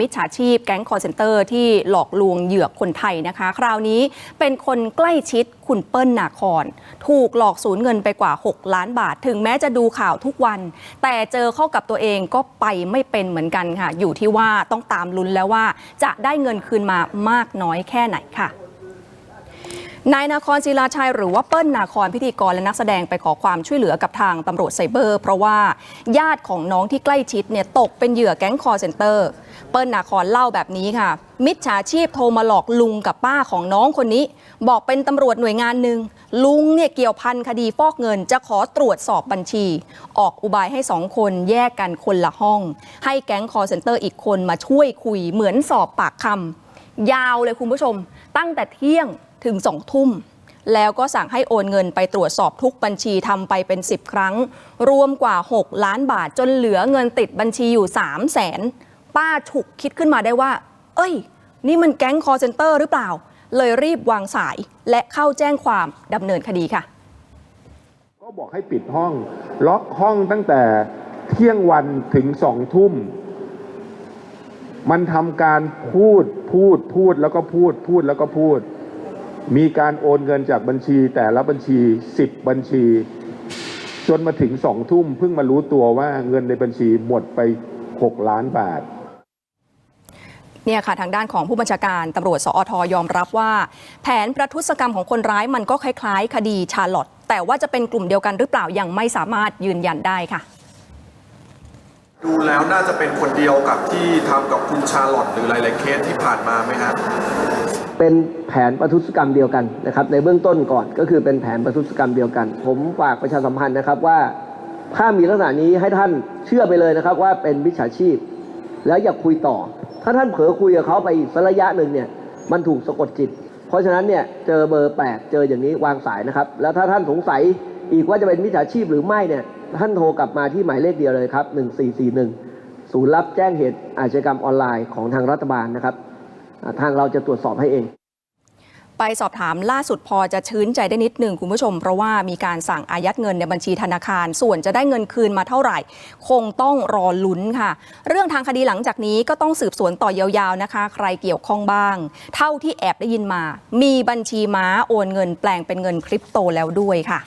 มิจฉาชีพแก๊งคอร์เซนเตอร์ที่หลอกลวงเหยื่อคนไทยนะคะ คราวนี้เป็นคนใกล้ชิดคุณเปิ้ลนาคอน ถูกหลอกสูญเงินไปกว่า 6 ล้านบาท ถึงแม้จะดูข่าวทุกวัน แต่เจอเข้ากับตัวเองก็ไปไม่เป็นเหมือนกันค่ะ อยู่ที่ว่าต้องตามลุ้นแล้วว่าจะได้เงินคืนมามากน้อยแค่ไหนค่ะ นายนาคอนศิลาชัยหรือว่าเปิ้ลนาคอนพิธีกรและนักแสดงไปขอความช่วยเหลือกับทางตำรวจไซเบอร์ เพราะว่าญาติของน้องที่ใกล้ชิดเนี่ยตกเป็นเหยื่อแก๊งคอร์เซนเตอร์ เปิ้ลนาคอนเล่าแบบนี้ค่ะ มิจฉาชีพโทรมาหลอกลุงกับป้าของน้องคนนี้ บอกเป็นตำรวจหน่วยงานหนึ่งลุงเนี่ยเกี่ยวพันคดีฟอกเงิน จะขอตรวจสอบบัญชี ออกอุบายให้สองคนแยกกันคนละห้อง ให้แก๊งคอร์เซนเตอร์อีกคนมาช่วยคุยเหมือนสอบปากคำยาวเลยคุณผู้ชม ตั้งแต่เที่ยง ถึงสองทุ่ม แล้วก็สั่งให้โอนเงินไปตรวจสอบทุกบัญชีทำไปเป็น 10 ครั้ง รวมกว่า 6 ล้านบาทจนเหลือเงินติดบัญชีอยู่ 3 0 0แสนป้าฉุกคิดขึ้นมาได้ว่า เอ้ย นี่มันแก๊งคอร์เซนเตอร์หรือเปล่า เลยรีบวางสายและเข้าแจ้งความดำเนินคดีค่ะ ก็บอกให้ปิดห้อง ล็อกห้องตั้งแต่เที่ยงวันถึงสองทุ่ม มันทำการพูดพูดพูดแล้วก็พูดพูดแล้วก็พูด มีการโอนเงินจากบัญชีแต่ละบัญชีสิบบัญชี จนมาถึงสองทุ่มเพิ่งมารู้ตัวว่าเงินในบัญชีหมดไปหกล้านบาทเนี่ยค่ะทางด้านของผู้บัญชาการตำรวจสอทอยอมรับว่า แผนประทุษกรรมของคนร้ายมันก็คล้าย ๆ คดีชาลอตแต่ว่าจะเป็นกลุ่มเดียวกันหรือเปล่ายังไม่สามารถยืนยันได้ค่ะ ดูแล้วน่าจะเป็นคนเดียวกับที่ทำกับคุณชาลอตหรือหลายๆเคสที่ผ่านมาไหมครับ เป็นแผนประทุษกรรมเดียวกันนะครับในเบื้องต้นก่อนก็คือเป็นแผนประทุษกรรมเดียวกัน ผมฝากประชาสัมพันธ์นะครับว่าถ้ามีลักษณะนี้ให้ท่านเชื่อไปเลยนะครับว่าเป็นมิจฉาชีพ แล้วอย่าคุยต่อ ถ้าท่านเผลอคุยกับเขาไปอีกสักระยะหนึ่งเนี่ยมันถูกสะกดจิต เพราะฉะนั้นเนี่ยเจอเบอร์แปลกเจออย่างนี้วางสายนะครับ แล้วถ้าท่านสงสัยอีกว่าจะเป็นมิจฉาชีพหรือไม่เนี่ยท่านโทรกลับมาที่หมายเลขเดียวเลยครับ 1441 ศูนย์รับแจ้งเหตุอาชญากรรมออนไลน์ของทางรัฐบาลนะครับ ทางเราจะตรวจสอบให้เองไปสอบถามล่าสุดพอจะชื้นใจได้นิดหนึ่งคุณผู้ชม เพราะว่ามีการสั่งอายัดเงินในบัญชีธนาคาร ส่วนจะได้เงินคืนมาเท่าไหร่ คงต้องรอลุ้นค่ะ เรื่องทางคดีหลังจากนี้ก็ต้องสืบสวนต่อยาวๆนะคะ ใครเกี่ยวข้องบ้าง เท่าที่แอบได้ยินมา มีบัญชีม้าโอนเงินแปลงเป็นเงินคริปโตแล้วด้วยค่ะ